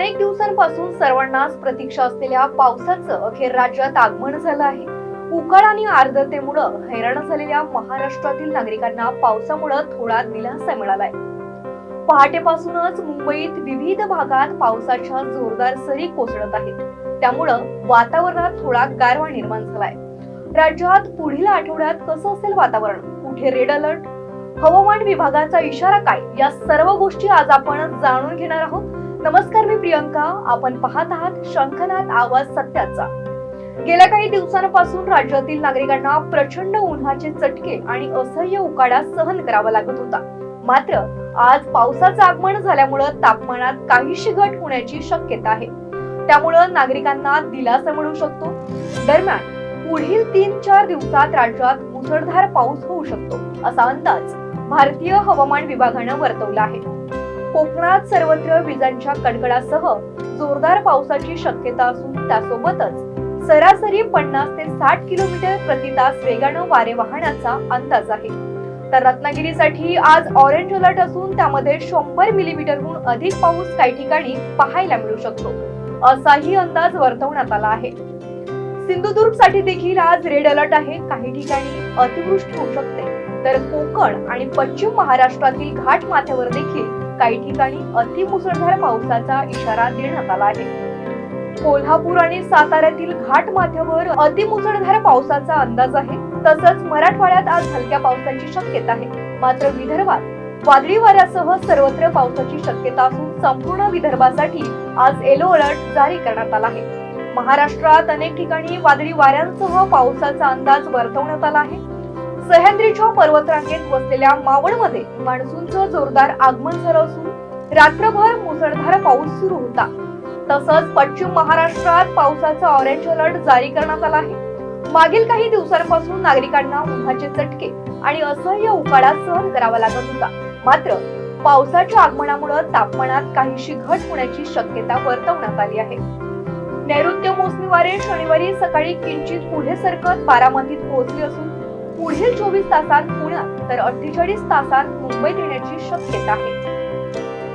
अनेक दिवसांपासून सर्वांनाच प्रतीक्षा असलेल्या पावसाचं अखेर राज्यात आगमन झालं आहे. उकाळ आणि आर्द्रतेमुळं हैराण झालेल्या महाराष्ट्रातील नागरिकांना पावसामुळं थोडा दिलासा मिळालाय. पहाटेपासूनच मुंबईत विविध भागात पावसाच्या जोरदार सरी कोसळत आहेत. त्यामुळं वातावरणात थोडा गारवा निर्माण झालाय. राज्यात पुढील आठवड्यात कसं असेल वातावरण? कुठे रेड अलर्ट? हवामान विभागाचा इशारा काय? या सर्व गोष्टी आज आपण जाणून घेणार आहोत. नमस्कार मी प्रियंका. आपण पाहत आहात शंखनाद आवाज सत्याचा. गेल्या काही दिवसांपासून राज्यातील नागरिकांना प्रचंड उन्हाचे चटके आणि असह्य उकाडा सहन करावा लागत होता. मात्र आज पावसाचं आगमन झाल्यामुळं तापमानात काहीशी घट होण्याची शक्यता आहे. त्यामुळं नागरिकांना दिलासा मिळू शकतो. दरम्यान पुढील तीन चार दिवसात राज्यात मुसळधार पाऊस होऊ शकतो असा अंदाज भारतीय हवामान विभागानं वर्तवला आहे. कोकणात सर्वत्र विजांच्या कडकडासह जोरदार पावसाची शक्यता असून त्यासोबतच सरासरी पन्नास ते साठ किलोमीटर प्रति तास वेगानं वारे वाहण्याचा अंदाज आहे. तर रत्नागिरीसाठी आज ऑरेंज अलर्ट असून त्यामध्ये शंभर मिलीमीटरहून अधिक पाऊस काही ठिकाणी पाहायला मिळू शकतो. असाही अंदाज वर्तवण्यात आला आहे. सिंधुदुर्गसाठी देखील आज रेड अलर्ट आहे. काही ठिकाणी अतिवृष्टी होऊ शकते. तर कोकण आणि पश्चिम महाराष्ट्रातील घाट माथ्यावर देखील काही ठिकाणी अतिमुसळधार पावसाचा इशारा देण्यात आला आहे. कोल्हापूर आणि साताऱ्यातील घाट माथ्यावर अतिमुसळधार पावसाचा अंदाज आहे. तसंच मराठवाड्यात आज हलक्या पावसाची शक्यता आहे. मात्र विदर्भात वादळी वाऱ्यासह सर्वत्र पावसाची शक्यता असून संपूर्ण विदर्भासाठी आज येलो अलर्ट जारी करण्यात आला आहे. महाराष्ट्रात अनेक ठिकाणी वादळी वाऱ्यांसह पावसाचा अंदाज वर्तवण्यात आला आहे. सह्याद्रीच्या पर्वतरांगेत वसलेल्या मावळमध्ये मान्सूनचं जोरदार आगमन झालं असून रात्रभर मुसळधार पाऊस सुरू होता. तसंच पश्चिम महाराष्ट्रात पावसाचा ऑरेंज अलर्ट जारी करण्यात आला आहे. मागील काही दिवसांपासून नागरिकांना उन्हाचे चटके आणि असह्य उकाडा सहन करावा लागत होता. मात्र पावसाच्या आगमनामुळे तापमानात काहीशी घट होण्याची शक्यता वर्तवण्यात आली आहे. नैऋत्य मोसमी वारे शनिवारी सकाळी किंचित पुढे सरकत बारामतीत पोहोचली असून पुढील चोवीस तासात पुण्यात तर अठ्ठेचाळीस तासात मुंबईत येण्याची शक्यता आहे.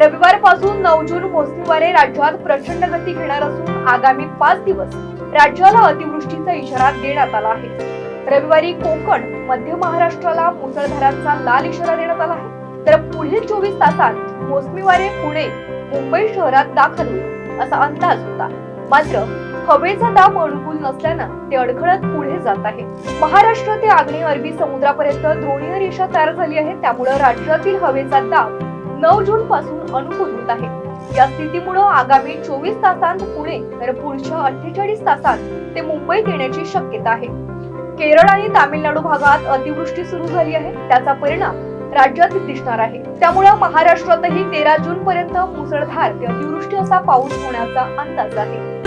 रविवारपासून नऊ जून मोसमीवारे राज्यात प्रचंड गती घेणार असून आगामी पाच दिवस राज्याला अतिवृष्टीचा इशारा देण्यात आला आहे. रविवारी कोकण मध्य महाराष्ट्राला मुसळधारांचा लाल इशारा देण्यात आला आहे. तर पुढील चोवीस तासात मोसमीवारे पुणे मुंबई शहरात दाखल होईल असा अंदाज होता. मात्र हवेचा दाब अनुकूल नसल्यानं ते अडखळत पुढे जात आहे. महाराष्ट्र ते आग्नेय अरबी समुद्रापर्यंत द्रोणीय रेषा तयार झाली आहे. त्यामुळे राज्यातील हवेचा दाब नऊ जून पासून अनुकूल होत आहे. या स्थितीमुळे आगामी चोवीस तासांत पुणे तर पुढच्या अठ्ठेचाळीस तासात ते मुंबईत येण्याची शक्यता आहे. केरळ आणि तामिळनाडू भागात अतिवृष्टी सुरू झाली आहे. त्याचा परिणाम राज्यात दिसणार आहे. त्यामुळे महाराष्ट्रातही तेरा जून पर्यंत मुसळधार ते अतिवृष्टी असा पाऊस होण्याचा अंदाज आहे.